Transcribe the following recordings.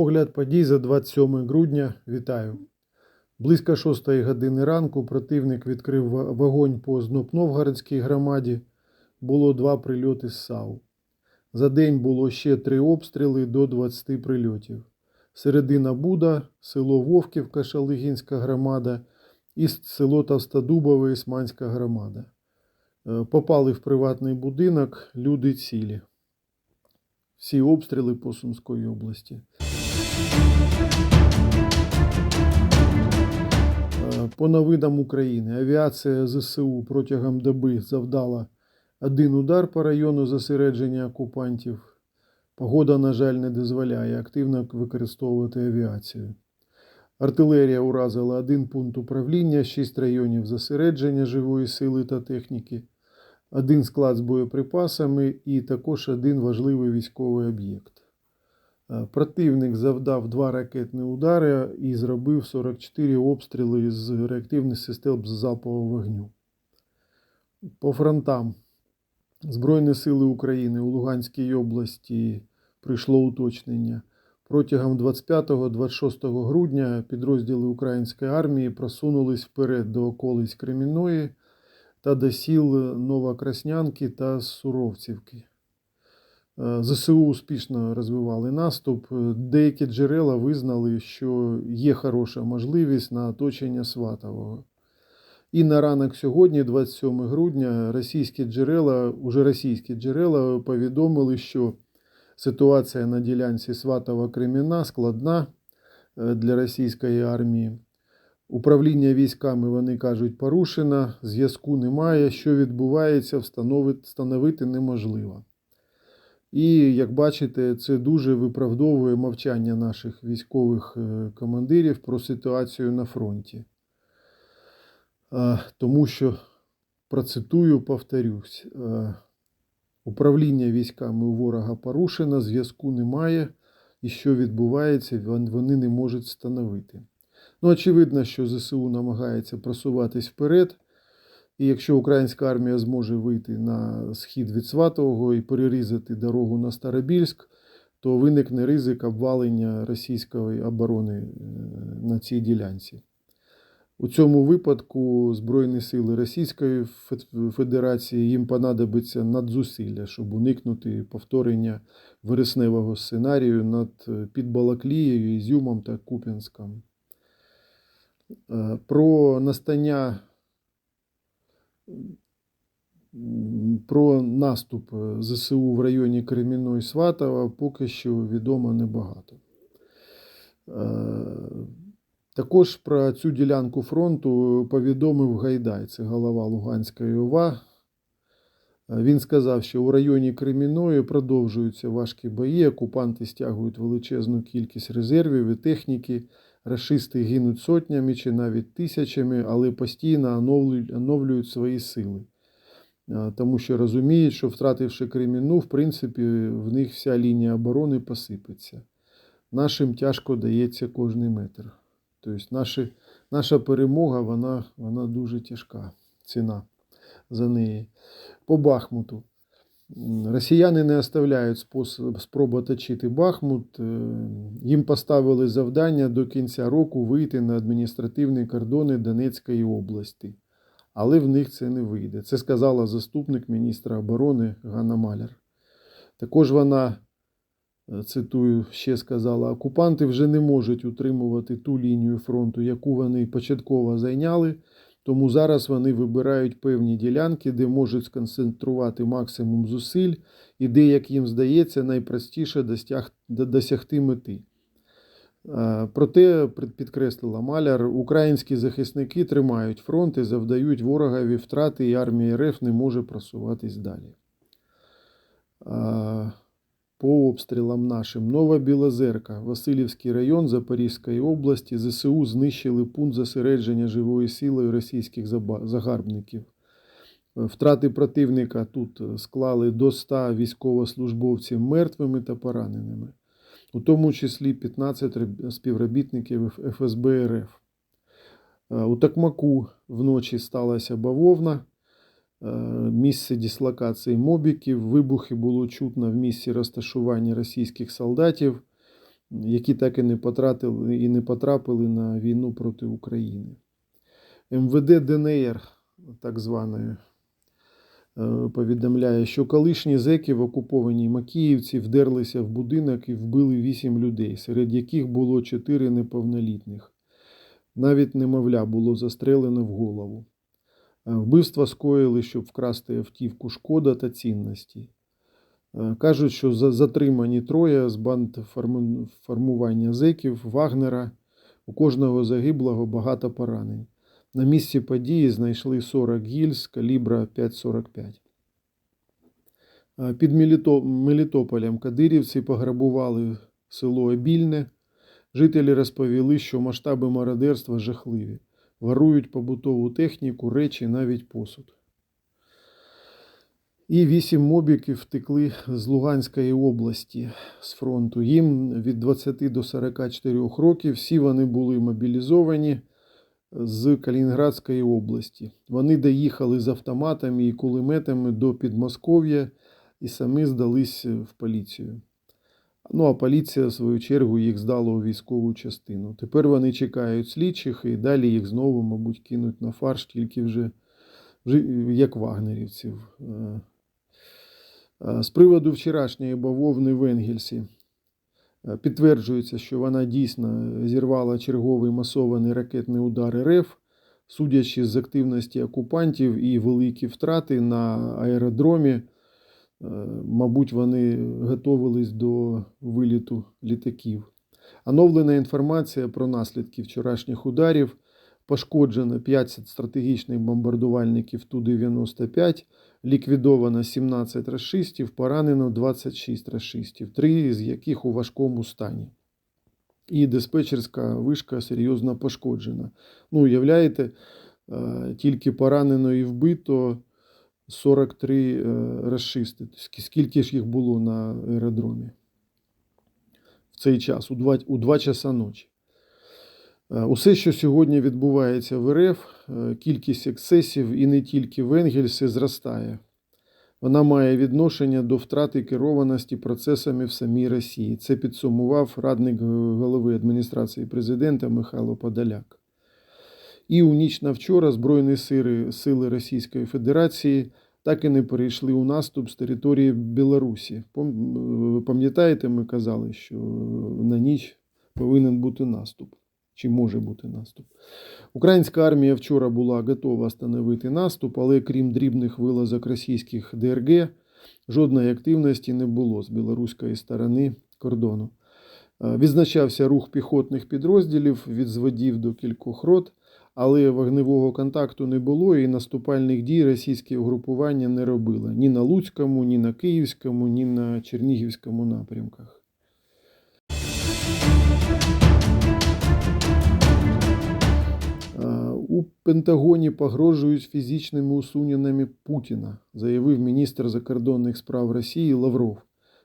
Огляд подій за 27 грудня. Вітаю. Близько 6 години ранку противник відкрив вогонь по Знопновгородській громаді. Було два прильоти з САУ. За день було ще три обстріли до 20 прильотів. Середина Буда, село Вовківка, Шалигінська громада і село Товстодубове, Ісманська громада. Е, Попали в приватний будинок, люди цілі. Всі обстріли по Сумської області. Е, По новинам України авіація ЗСУ протягом доби завдала один удар по району зосередження окупантів. Погода, на жаль, не дозволяє активно використовувати авіацію. Артилерія уразила один пункт управління, шість районів зосередження живої сили та техніки, один склад з боєприпасами і також один важливий військовий об'єкт. Е, Противник завдав два ракетні удари і зробив 44 обстріли з реактивних систем залпового вогню. По фронтам Збройні сили України у Луганській області прийшло уточнення. Протягом 25-26 грудня підрозділи української армії просунулись вперед до околиць Кремінної та до сіл Новокраснянки та Суровцівки. Е, ЗСУ успішно розвивали наступ. Е, Деякі джерела визнали, що є хороша можливість на оточення Сватового. І на ранок сьогодні, 27 грудня, російські джерела, уже російські джерела повідомили, що ситуація на ділянці Сватова Креміна складна е, для російської армії. Управління військами, вони кажуть, порушено, зв'язку немає. Що відбувається, встановити, встановити неможливо. І, як бачите, це дуже виправдовує мовчання наших військових е, командирів про ситуацію на фронті. Тому що, процитую, повторюсь, е, управління військами у ворога порушено, зв'язку немає, і що відбувається, вони не можуть встановити. Ну, очевидно, що ЗСУ намагається просуватись вперед. І якщо українська армія зможе вийти на схід від Сватового і перерізати дорогу на Старобільськ, то виникне ризик обвалення російської оборони е, на цій ділянці. У цьому випадку Збройні сили Російської Федерації їм понадобиться надзусилля, щоб уникнути повторення вересневого сценарію над е, під Балаклією, Ізюмом та Куп'янськом. Е, Про настання про наступ е, ЗСУ в районі Креміної Сватова поки що відомо небагато. Е, Також про цю ділянку фронту повідомив Гайдай, це голова Луганської ОВА. Е, Він сказав, що у районі Креміної продовжуються важкі бої, окупанти стягують величезну кількість резервів і техніки, рашисти гинуть сотнями чи навіть тисячами, але постійно оновлюють, свої сили. Тому що розуміють, що втративши Креміну, в принципі, в них вся лінія оборони посипеться. Нашим тяжко дається кожний метр. Тобто наші, наша перемога, вона, вона дуже тяжка. Ціна за неї. По Бахмуту. Росіяни не оставляють спосіб, спроб оточити Бахмут. Е, Їм поставили завдання до кінця року вийти на адміністративні кордони Донецької області. Але в них це не вийде. Це сказала заступник міністра оборони Ганна Маляр. Також вона, е, цитую, ще сказала: окупанти вже не можуть утримувати ту лінію фронту, яку вони початково зайняли. Тому зараз вони вибирають певні ділянки, де можуть сконцентрувати максимум зусиль, і де, як їм здається, найпростіше досягти мети. Проте, підкреслила Маляр, українські захисники тримають фронт і завдають ворогові втрати, і армія РФ не може просуватись далі. По обстрілам нашим Нова Білозерка, Васильівський район Запорізької області, ЗСУ знищили пункт зосередження живої сили російських загарбників. Е, Втрати противника тут е, склали до 100 військовослужбовців мертвими та пораненими, у тому числі 15 співробітників ФСБ РФ. Е, У Токмаку вночі сталася бавовна. Е, Місце дислокації мобіків. Вибухи було чутно в місці розташування російських солдатів. які так і не потратили і не потрапили на війну проти України. МВД ДНР, так званої, е, повідомляє, що колишні зеки в окупованій Макіївці вдерлися в будинок і вбили вісім людей, серед яких було чотири неповнолітніх. Навіть немовля було застрелено в голову. Е, Вбивства скоїли, щоб вкрасти автівку шкода та цінності. Е, Кажуть, що затримані троє з банд формування зеків Вагнера. У кожного загиблого багато поранень. На місці події знайшли 40 гільз калібра 5,45. Е, Під Мелітополем кадирівці пограбували село Обільне. Жителі розповіли, що масштаби мародерства жахливі. Ворують побутову техніку, речі, навіть посуд. І вісім мобіків втекли з Луганської області з фронту. Їм від 20 до 44 років всі вони були мобілізовані з Калінінградської області. Вони доїхали з автоматами і кулеметами до Підмосков'я і самі здались в поліцію. Ну а поліція, в свою чергу, їх здала у військову частину. Тепер вони чекають слідчих і далі їх знову, мабуть, кинуть на фарш, тільки вже, вже як вагнерівців. Е, е, З приводу вчорашньої бавовни в Енгельсі. Е, Підтверджується, що вона дійсно зірвала черговий масований ракетний удар РФ, судячи з активності окупантів і великі втрати на аеродромі. Е, Мабуть, вони готувались до виліту літаків. Оновлена інформація про наслідки вчорашніх ударів. Пошкоджено 5 стратегічних бомбардувальників Ту-95, ліквідовано 17 расистів, поранено 26 расистів, 3 з яких у важкому стані. І диспетчерська вишка серйозно пошкоджена. Ну, уявляєте, е, тільки поранено і вбито 43 е, расисти. Скільки ж їх було на аеродромі в цей час, у 2, у 2 часа ночі. Е, Усе, що сьогодні відбувається в РФ, е, кількість ексцесів і не тільки в Енгельсі зростає. Вона має відношення до втрати керованості процесами в самій Росії. Це підсумував радник голови адміністрації президента Михайло Подоляк. І у ніч на вчора Збройні сили, Російської Федерації так і не перейшли у наступ з території Білорусі. Пам'ятаєте, ми казали, що на ніч повинен бути наступ. Чи може бути наступ? Українська армія вчора була готова становити наступ, але крім дрібних вилазок російських ДРГ, жодної активності не було з білоруської сторони кордону. Е, Відзначався рух піхотних підрозділів від зводів до кількох рот, але вогневого контакту не було і наступальних дій російське угрупування не робило ні на Луцькому, ні на Київському, ні на Чернігівському напрямках. У Пентагоні погрожують фізичними усуненнями Путіна, заявив міністр закордонних справ Росії Лавров.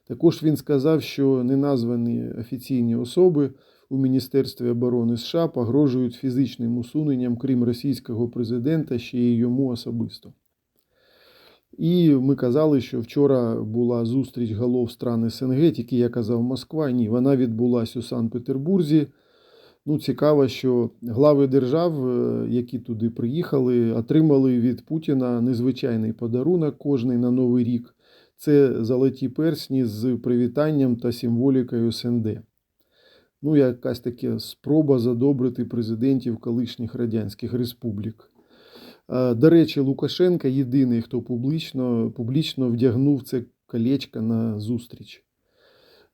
Також він сказав, що неназвані офіційні особи у Міністерстві оборони США погрожують фізичним усуненням, крім російського президента, ще й йому особисто. І ми казали, що вчора була зустріч голов стран СНГ, тільки я казав Москва. Ні, вона відбулася у Санкт-Петербурзі. Ну, цікаво, що глави держав, е, які туди приїхали, отримали від Путіна незвичайний подарунок кожний на Новий рік. Це золоті персні з привітанням та символікою СНД. Ну, якась така спроба задобрити президентів колишніх радянських республік. Е, До речі, Лукашенко єдиний, хто публічно, публічно вдягнув це колечко на зустріч.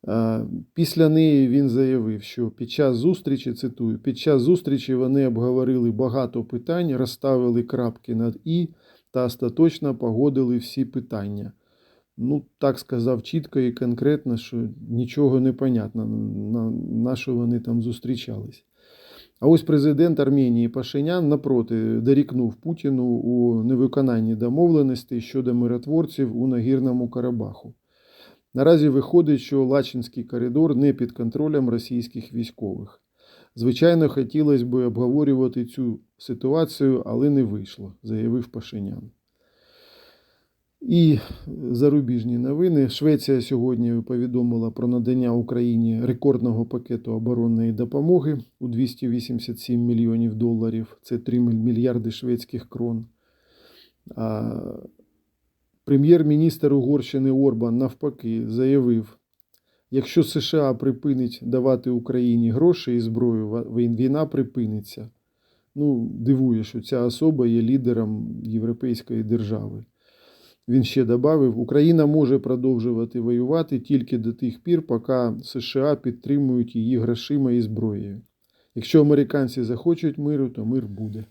Е, Після неї він заявив, що під час зустрічі, цитую, під час зустрічі вони обговорили багато питань, розставили крапки над І та остаточно погодили всі питання. Ну, так сказав чітко і конкретно, що нічого не понятно, на, на що вони там зустрічались. А ось президент Арменії Пашинян, напроти, дорікнув Путіну у невиконанні домовленостей щодо миротворців у Нагірному Карабаху. Наразі виходить, що Лачинський коридор не під контролем російських військових. Звичайно, хотілося б обговорювати цю ситуацію, але не вийшло, заявив Пашинян. І зарубіжні новини. Швеція сьогодні повідомила про надання Україні рекордного пакету оборонної допомоги у 287 мільйонів доларів. Це 3 мільярди шведських крон. Прем'єр-міністр Угорщини Орбан навпаки заявив, якщо США припинить давати Україні гроші і зброю, війна припиниться. Ну, дивує, що ця особа є лідером європейської держави. Він ще додав, Україна може продовжувати воювати тільки до тих пір, поки США підтримують її грошима і зброєю. Якщо американці захочуть миру, то мир буде.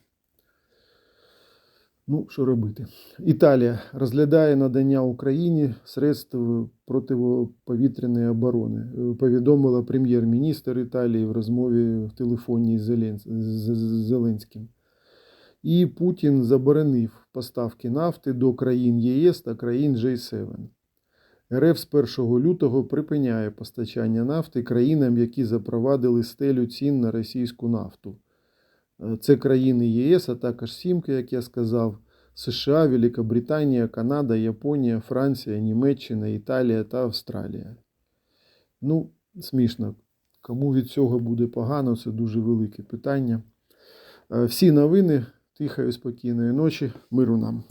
Ну, що робити? Італія розглядає надання Україні средств протиповітряної оборони, повідомила прем'єр-міністр Італії в розмові в телефонній з Зеленським. І Путін заборонив поставки нафти до країн ЄС та країн G7. РФ з 1 лютого припиняє постачання нафти країнам, які запровадили стелю цін на російську нафту. Це країни ЄС, а також Сімки, як я сказав, США, Великобританія, Канада, Японія, Франція, Німеччина, Італія та Австралія. Ну, смішно. Кому від цього буде погано, це дуже велике питання. Всі новини. Тихої, спокійної ночі, миру нам.